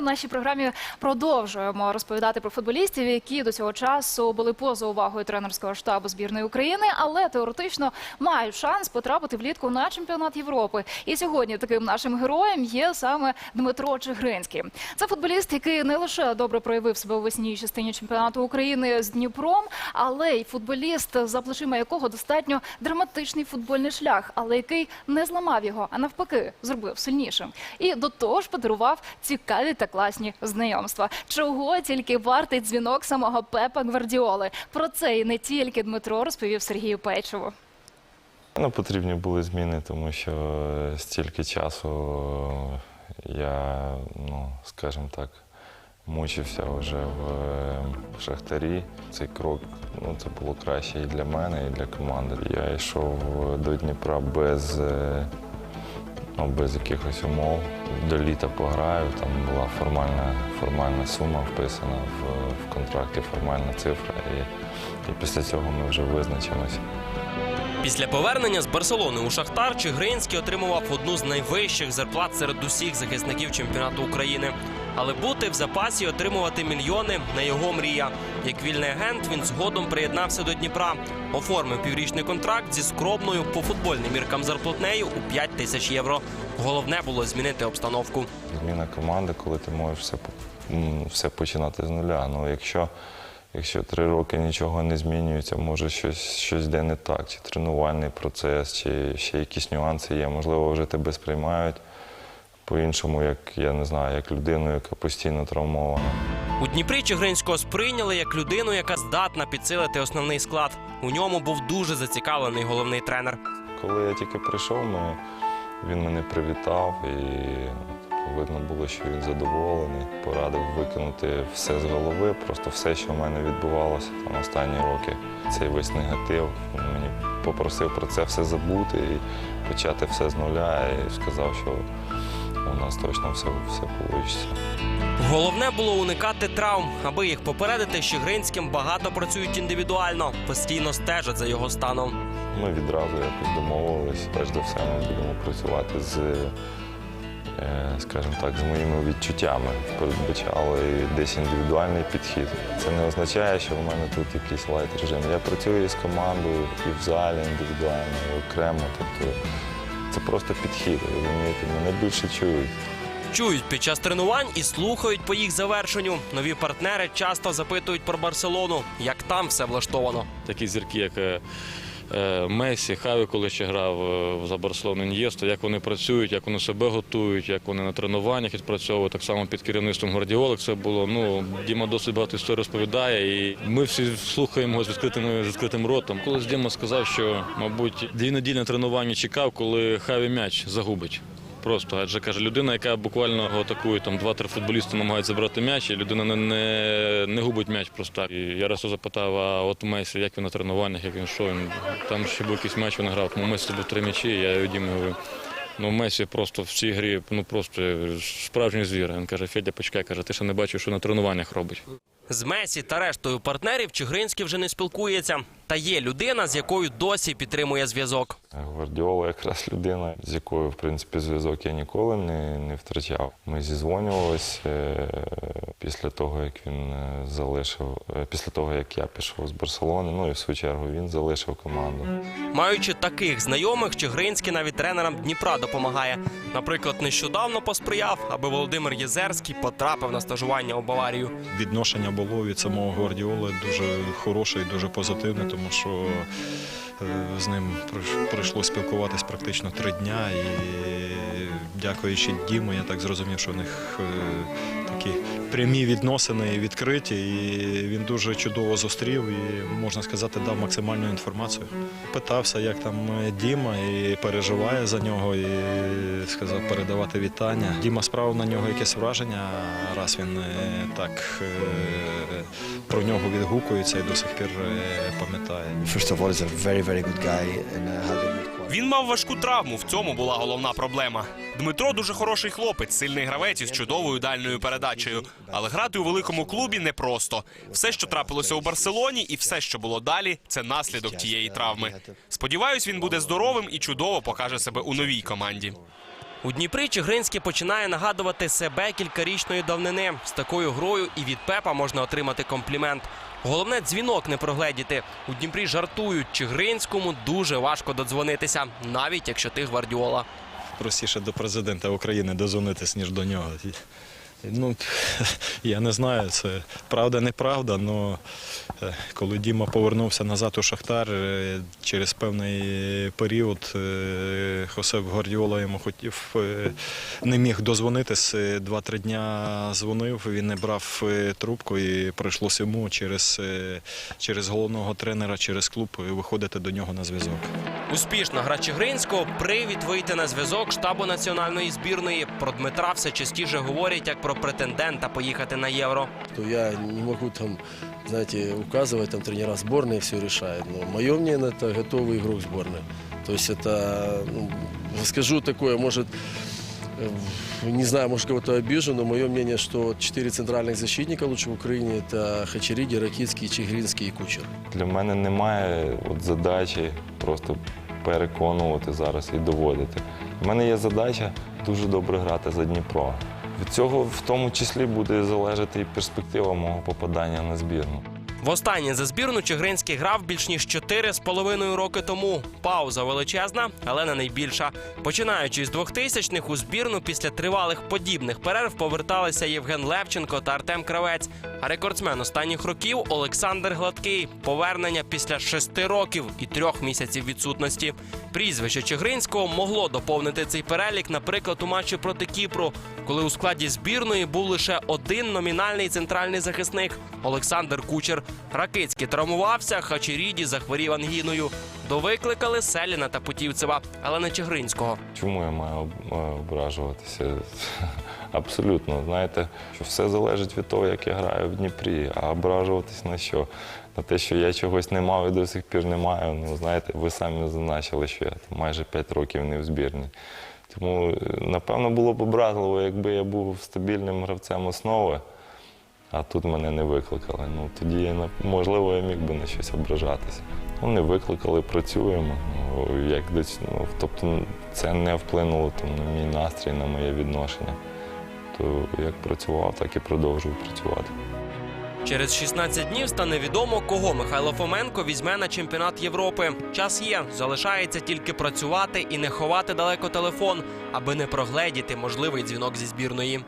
нашій програмі продовжуємо розповідати про футболістів, які до цього часу були поза увагою тренерського штабу збірної України, але теоретично мають шанс потрапити влітку на чемпіонат Європи. І сьогодні таким нашим героєм є саме Дмитро Чигринський. Це футболіст, який не лише добре проявив себе у весній частині чемпіонату України з Дніпром, але й футболіст, за плечима якого достатньо драматичний футбольний шлях, але який не зламав його, а навпаки, зробив сильнішим. І до того ж подарував цікаві та класні знайомства. Чого тільки вартий дзвінок самого Пепа Гвардіоли. Про це і не тільки Дмитро розповів Сергію Пейчеву. Ну, потрібні були зміни, тому що е, стільки часу е, я, ну, скажімо так, мучився вже в е, Шахтарі. Цей крок ну, це було краще і для мене, і для команди. Я йшов до Дніпра без, ну, без якихось умов. До літа пограю, там була формальна, формальна сума вписана в, в контракті, формальна цифра. І, і після цього ми вже визначимося. Після повернення з Барселони у Шахтар Чигринський отримував одну з найвищих зарплат серед усіх захисників чемпіонату України. Але бути в запасі отримувати мільйони не його мрія. Як вільний агент він згодом приєднався до Дніпра, оформив піврічний контракт зі скромною по футбольним міркам зарплатнею у 5 тисяч євро. Головне було змінити обстановку. Зміна команди, коли ти можеш все, все починати з нуля. Ну, якщо, якщо три роки нічого не змінюється, може щось, щось де не так, чи тренувальний процес, чи ще якісь нюанси є. Можливо, вже тебе сприймають по-іншому, як я не знаю, як людину, яка постійно травмована. У Дніпрі Чигринського сприйняли як людину, яка здатна підсилити основний склад. У ньому був дуже зацікавлений головний тренер. Коли я тільки прийшов, ми, він мене привітав і видно було, що він задоволений. Порадив викинути все з голови, просто все, що в мене відбувалося там останні роки. Цей весь негатив. Він мені попросив про це все забути і почати все з нуля. І сказав, що у нас точно все, все вийде. Головне було уникати травм, аби їх попередити. з Чигринським багато працюють індивідуально, постійно стежать за його станом. Ми відразу якось домовились. Перш за все, ми будемо працювати з, е, скажімо так, з моїми відчуттями. Передбачали десь індивідуальний підхід. Це не означає, що в мене тут якийсь лайт режим. Я працюю із командою і в залі індивідуально, і окремо. Тобто це просто підхід. Розумієте, мене більше чують. Чують під час тренувань і слухають по їх завершенню. Нові партнери часто запитують про Барселону, як там все влаштовано. такі зірки, як е, е, Месі, Хаві, коли ще грав е, за Барселону Ін'єсто, як вони працюють, як вони себе готують, як вони на тренуваннях відпрацьовують, так само під керівництвом Гвардіолок Це було ну Діма досить багато історій розповідає, і ми всі слухаємо його з відкритим, з відкритим ротом. Колись Діма сказав, що мабуть дві неділі на тренуванні чекав, коли Хаві м'яч загубить. Просто адже каже, людина, яка буквально атакує, там два-три футболісти намагаються забрати м'яч, і людина не, не, не губить м'яч просто так. І я раз запитав, а от Месі, як він на тренуваннях, як він що він там ще був якийсь матч, він грав. У Месі був три м'ячі, я його Дімі говорю. Ну, Месі просто в цій грі, ну просто справжній звір. Він каже, Федя, почекай, каже, ти ще не бачив, що на тренуваннях робить. З Месі та рештою партнерів Чигринський вже не спілкується. Та є людина, з якою досі підтримує зв'язок. Гвардіола якраз людина, з якою, в принципі, зв'язок я ніколи не, не втрачав. Ми зізвонювалися е, після того, як він е, залишив, е, після того, як я пішов з Барселони, ну і в свою чергу він залишив команду. Маючи таких знайомих, Чигринський навіть тренерам Дніпра допомагає. Наприклад, нещодавно посприяв, аби Володимир Єзерський потрапив на стажування у Баварію. відношення було від самого Гвардіоли дуже хороше і дуже позитивне, тому що е, з ним прийш- прийшло спілкуватись практично три дня. І дякуючи Діму, я так зрозумів, що в них е, такі прямі відносини відкриті. І він дуже чудово зустрів і, можна сказати, дав максимальну інформацію. Питався, як там Діма, і переживає за нього, і сказав передавати вітання. Діма справив на нього якесь враження, раз він е, так е, про нього відгукується і до сих пір е, пам'ятає. First of all, he's a very. Він мав важку травму. В цьому була головна проблема. Дмитро дуже хороший хлопець, сильний гравець із чудовою дальною передачею. Але грати у великому клубі непросто. Все, що трапилося у Барселоні, і все, що було далі, це наслідок тієї травми. Сподіваюсь, він буде здоровим і чудово покаже себе у новій команді. У Дніпрі Чигринський починає нагадувати себе кількарічної давнини. З такою грою і від Пепа можна отримати комплімент. Головне дзвінок не прогледіти. У Дніпрі жартують Чигринському дуже важко додзвонитися, навіть якщо ти гвардіола. Простіше до президента України дозвонитись, ніж до нього. Ну, я не знаю, це правда, неправда, але коли Діма повернувся назад у Шахтар, е, через певний період е, Хосеп Гвардіола йому хотів, е, не міг дозвонитись, два-три дня дзвонив, він не брав трубку і прийшлося йому через, через головного тренера, через клуб виходити до нього на зв'язок. Успішна гра Чигринського – привід вийти на зв'язок штабу національної збірної. Про Дмитра все частіше говорять як про претендента поїхати на євро. то я не могу там, знаете, указывать, там тренера сборной все решают. Но мое мнение, это готовый игрок сборной. То есть это, ну, скажу такое, может, э, не знаю, может кого-то обижу, но мое мнение, что вот четыре центральных защитника лучше в Украине, это Хачериди, Ракицкий, Чигринский и Кучер. Для мене немає от задачі просто переконувати зараз і доводити. У мене є задача дуже добре грати за Дніпро. Від цього в тому числі буде залежати і перспектива мого попадання на збірну. Востаннє за збірну Чигринський грав більш ніж 4,5 роки тому. Пауза величезна, але не найбільша. Починаючи з 2000-х у збірну після тривалих подібних перерв поверталися Євген Левченко та Артем Кравець. А рекордсмен останніх років Олександр Гладкий. Повернення після шести років і трьох місяців відсутності. Прізвище Чигринського могло доповнити цей перелік, наприклад, у матчі проти Кіпру, коли у складі збірної був лише один номінальний центральний захисник Олександр Кучер. Ракицький травмувався, Хачеріді захворів ангіною. Довикликали Селіна та Путівцева, але не Чигринського. Чому я маю е, ображуватися? Абсолютно, знаєте, що все залежить від того, як я граю в Дніпрі, а ображуватись на що? На те, що я чогось не мав і до сих пір не маю. Ну, знаєте, ви самі зазначили, що я там майже 5 років не в збірні. Тому, е, напевно, було б образливо, якби я був стабільним гравцем основи, а тут мене не викликали. Ну, тоді, можливо, я міг би на щось ображатися. Ну, не викликали, працюємо. Ну, як ну, тобто це не вплинуло там, на мій настрій, на моє відношення. То як працював, так і продовжую працювати. Через 16 днів стане відомо, кого Михайло Фоменко візьме на чемпіонат Європи. Час є, залишається тільки працювати і не ховати далеко телефон, аби не прогледіти можливий дзвінок зі збірної.